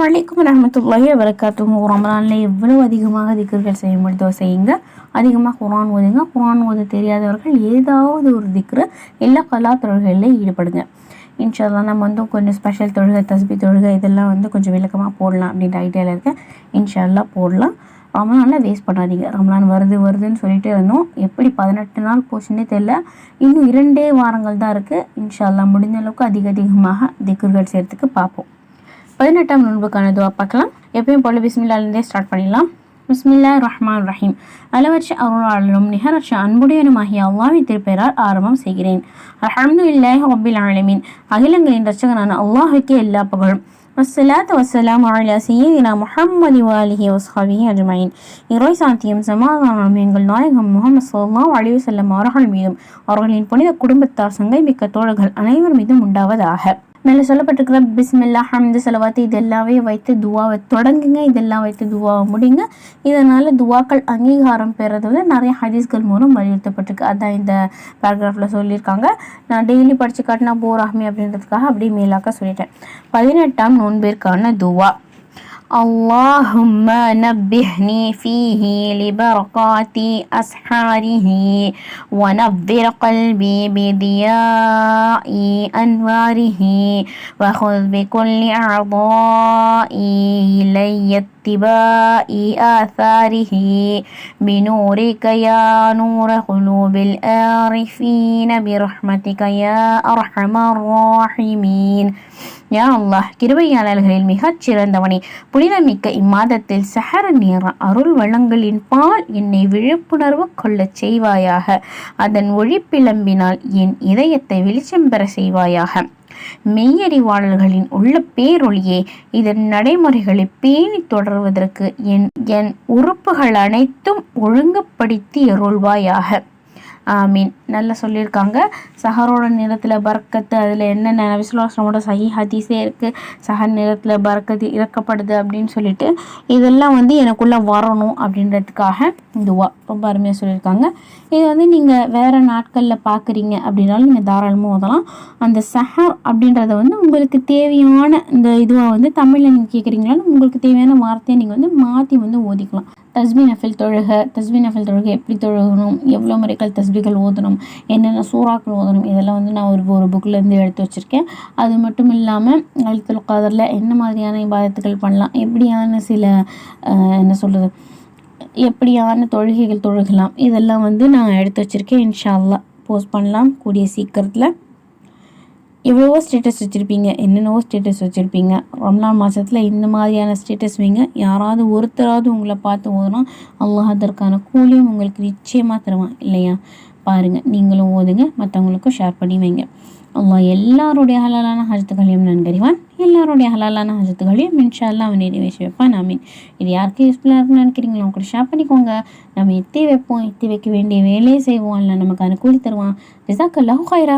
அஸ்லாம் வலைக்கம் ரஹமத்துல்லாஹி வரகாத்தும் ரமலானில் எவ்வளோ அதிகமாக திக்கர்கள் செய்ய முடியுதோ செய்யுங்க. அதிகமாக குரான் ஓதுங்க. குரான் ஓத தெரியாதவர்கள் ஏதாவது ஒரு திக்ரு எல்லா கலா தொழில்களில் ஈடுபடுங்க. இன்ஷால்லாம் நம்ம வந்து கொஞ்சம் ஸ்பெஷல் தொழுகை தஸ்பி தொழுகை இதெல்லாம் வந்து கொஞ்சம் விளக்கமாக போடலாம் அப்படின்ற ஐடியாவில் இருக்கேன். இன்ஷால்லா போடலாம். ரமலானில் வேஸ்ட் பண்ணாதீங்க. ரமலான் வருது வருதுன்னு சொல்லிட்டு இருந்தோம். எப்படி பதினெட்டு நாள் போச்சுன்னே தெரில இன்னும் இரண்டே வாரங்கள் தான் இருக்குது இன்ஷால்லா முடிஞ்ச அளவுக்கு அதிக அதிகமாக திக்குர்கள் செய்கிறதுக்கு பார்ப்போம். பதினெட்டாம் நோன்புக்கான துவா பார்க்கலாம். எப்பயும் போல பிஸ்மில்லாலேருந்தே ஸ்டார்ட் பண்ணிடலாம். பிஸ்மில்லா ரஹ்மான் ரஹீம் அளவற்ற அருளாளனும் நிகரற்ற அன்புடையனுமாகிய அல்லாவின் திருப்பெயரால் ஆரம்பம் செய்கிறேன். அஹமது இல்லாஹ் ஒப்பில் ஆலமின். அகிலங்களின் ரச்சகனான அல்லாஹுக்கே எல்லா புகழும். வசலாத் வசலாம் அலா சையீனா முஹம்மதி வாலிஹி வஸ்ஹாபி அஜ்மாயின். இறை சாந்தியும் சமாதானம் எங்கள் நாயகம் முகமது சல்லா அலிவு செல்லம் அவர்கள் மீதும் அவர்களின் புனித குடும்பத்தார் சங்கை மிக்க தோழர்கள் அனைவர் மீதும் உண்டாவதாக. மேலே சொல்லப்பட்டிருக்கிற பிஸ்மில்லா ஹம்து செலவாத்து இது எல்லாமே வைத்து துவாவை தொடங்குங்க. இதெல்லாம் வைத்து துவாவை முடிங்க. இதனால் துவாக்கள் அங்கீகாரம் பெறது வந்து நிறைய ஹதீஸ்கள் மூலம் வலியுறுத்தப்பட்டிருக்கு. அதான் இந்த பேராகிராஃபில் சொல்லியிருக்காங்க. நான் டெய்லி படித்து காட்டினா போர் ஆகுமே அப்படின்றதுக்காக அப்படியே மேலாக்க சொல்லிட்டேன். பதினெட்டாம் நோன்பிற்கான துவா. اللهم نبهني فيه لبركات أسحاره ونظر قلبي بضياء أنواره وخذ بكل أعضائي إلي اتباع آثاره بنورك يا نور قلوب الآرفين برحمتك يا أرحم الراحمين யா அல்லாஹ் கிருபையாளர்களில் மிகச் சிறந்தவனே புனிதமிக்க இம்மாதத்தில் சஹர நேர அருள் வளங்களின் பால் என்னை விழிப்புணர்வு கொள்ளச் செய்வாயாக அதன் ஒழிப்பிளம்பினால் என் இதயத்தை வெளிச்சம் பெற செய்வாயாக மெய்யறிவாளர்களின் உள்ள பேரொழியே இதன் நடைமுறைகளை பேணி தொடர்வதற்கு என் என் உறுப்புகள் அனைத்தும் ஒழுங்குபடுத்தி அருள்வாயாக ஆமீன். நல்லா சொல்லியிருக்காங்க. சஹரோட நிறத்தில் பறக்கத்து அதில் என்னென்ன விசுவாசமோட சஹி ஹதீஸே இருக்குது சஹர் நிறத்தில் பறக்கத்து இறக்கப்படுது அப்படின்னு சொல்லிட்டு இதெல்லாம் வந்து எனக்குள்ளே வரணும் அப்படின்றதுக்காக இதுவா ரொம்ப அருமையாக சொல்லியிருக்காங்க. இது வந்து நீங்கள் வேறு நாட்களில் பார்க்குறீங்க அப்படின்னாலும் நீங்கள் தாராளமாக ஓதலாம். அந்த சஹர் அப்படின்றத வந்து உங்களுக்கு தேவையான இந்த இதுவாக வந்து தமிழில் நீங்கள் கேட்குறீங்களாலும் உங்களுக்கு தேவையான வார்த்தையை நீங்கள் வந்து மாற்றி வந்து ஓதிக்கலாம். தஸ்பி நஃபில் தொழுக தஸ்பி நஃபில் தொழுக எப்படி தொழுகணும் எவ்வளோ முறைகள் தஸ்பிகள் ஓதணும் என்னென்ன சூறாக்கள் ஓதணும் இதெல்லாம் வந்து நான் ஒரு ஒரு புக்கிலேருந்து எடுத்து வச்சுருக்கேன். அது மட்டும் இல்லாமல் அழுத்தல் காதரில் என்ன மாதிரியான இபாதத்துகள் பண்ணலாம் எப்படியான சில என்ன சொல்கிறது எப்படியான தொழுகைகள் தொழுகலாம் இதெல்லாம் வந்து நான் எடுத்து வச்சுருக்கேன். இன்ஷா அல்லா போஸ்ட் பண்ணலாம். கூடிய சீக்கிரத்தில் எவ்வளவோ ஸ்டேட்டஸ் வச்சுருப்பீங்க என்னென்னவோ ஸ்டேட்டஸ் வச்சுருப்பீங்க. ரம்லான் மாதத்தில் இந்த மாதிரியான ஸ்டேட்டஸ் வைங்க. யாராவது ஒருத்தராவது உங்களை பார்த்து ஓதுனா அல்லாஹ் அதற்கான கூலியும் உங்களுக்கு நிச்சயமாக தருவான் இல்லையா? பாருங்கள் நீங்களும் ஓதுங்க மற்றவங்களுக்கும் ஷேர் பண்ணி வைங்க. அல்லாஹ் எல்லாருடைய ஹலாலான ஹஜத்துகளையும் நன்கறிவான். எல்லாருடைய ஹலாலான ஹஜத்துகளையும் மின்ஷால்லாம் அவன் நிறைவேற்றி வைப்பான் மீன் இது யாருக்கு யூஸ்ஃபுல்லாக இருக்குன்னு நினைக்கிறீங்களோ அவங்க ஷேர் பண்ணிக்கோங்க. நம்ம எத்தி வைப்போம் எத்தி வைக்க வேண்டிய வேலையை செய்வோம். இல்லை நமக்கு அனுகூலி தருவான். ரிசாக் அல்லாஹ் ஹைரா